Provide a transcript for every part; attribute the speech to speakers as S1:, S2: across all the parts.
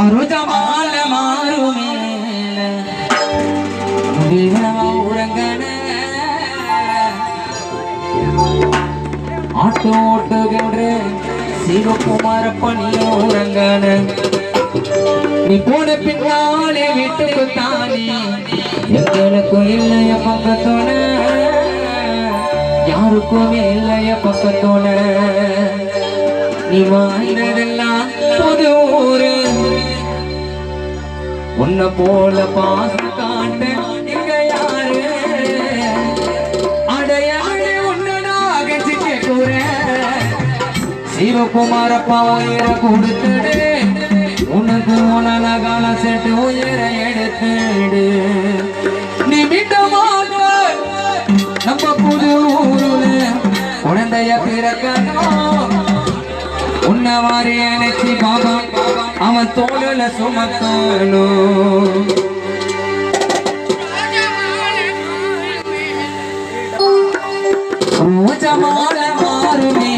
S1: அருதமால மாறுமேல முடிவனவா உறங்கன ஓட்டுகின்ற சிவகுமார பணியோ உறங்கன நீ போன பின்னாலே வீட்டுக்கு தானே எங்களுக்கும் இல்லைய பக்கத்தோட யாருக்கும் இல்லைய பக்கத்தோட நீ வாழ்ந்ததெல்லாம் புது ஊரு. உன்னை போல பாசம் காட்ட இங்க யாரு? அடையாளே உன்னதாக கேட்குற சிவகுமார பவர கொடுத்துடு. உனக்கு உனகால செட்டு உயிர எடுத்துடு. நிமிடமாக நம்ம புது ஊருல குழந்தைய பிறக்கணும். உன்ன மாதிரி அவன் தோளுல சுமக்கணும் ரோஜமால மாறுமே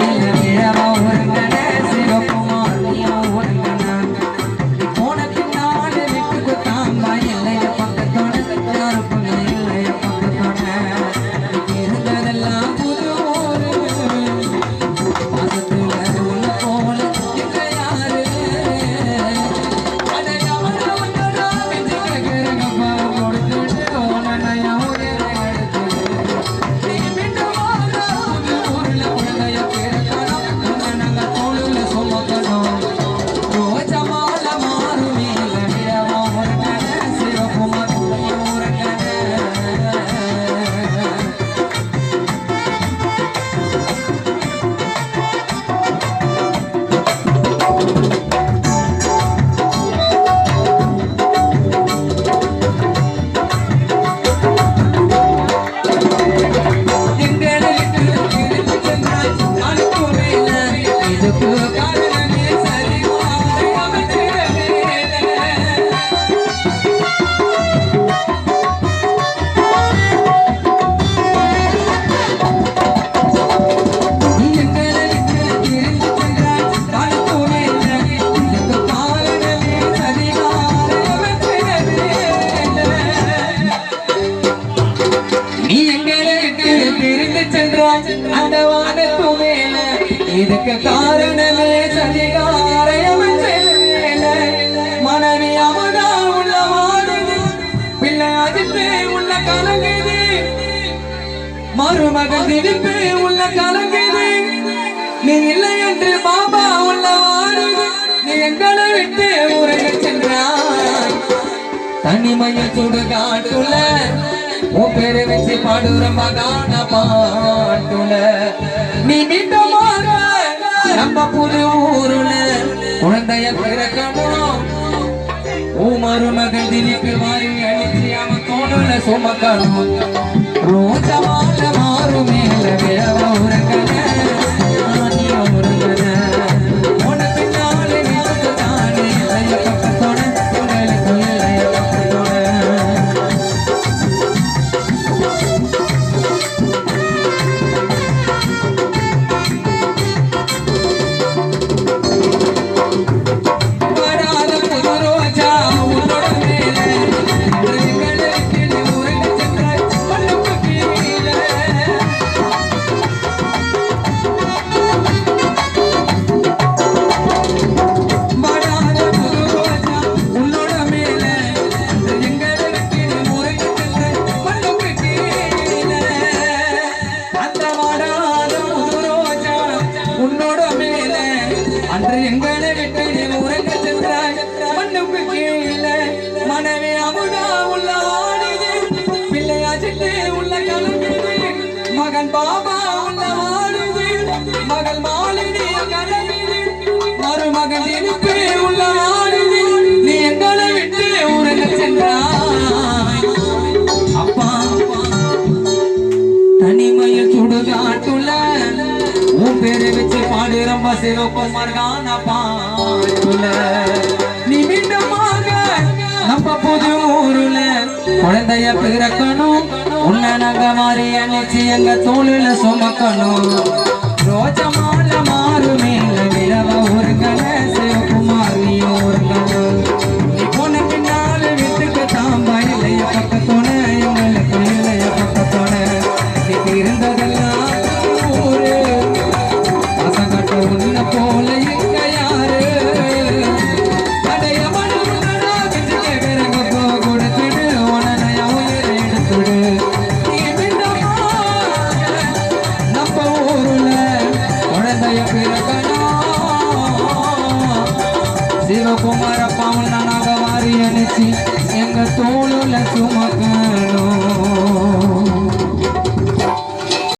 S1: அந்த வானத்து மேல இதுக்கு காரணமே சதிகாரையவன் மேல மனைவி அவதா உள்ள வாடுது பிள்ளை அதிர்ப்பு உள்ள கலங்குது மருமகன் திடிப்பு உள்ள கலங்குது நீ இல்லை என்று பாபா உள்ள வாடுது நீ எங்களை விட்டு உறங்க சென்றான் தனிமையில் சுடுகாட்டுள்ள உன் பேரை வச்சு பாடுற மகான பாட்டுல. நீ மீட்டமாக நம்ம புது ஊருல குழந்தைய பிறக்கணும். உமரு மகள் திணிக்கு மாறி அழிச்சு அவன் தோணுல சுமக்கணும். ரோஜமால மாறு மேல விழவ எங்களை விட்டு நீ உறங்க சென்றாய். மண்ணுக்கு கீழே மனைவி அமுதா சிறப்பு சிவகுமார் பாட்டுல. நிமிடமாக நம்ம புது ஊருல குழந்தைய பிறக்கணும். உன்னை நக மாறி அணிச்சு எங்க தோளில சுமக்கணும். ரோஜமால சிவகுமார உன்ன நாங்க வாரி எங்க தோளுல சுமக்கணும்.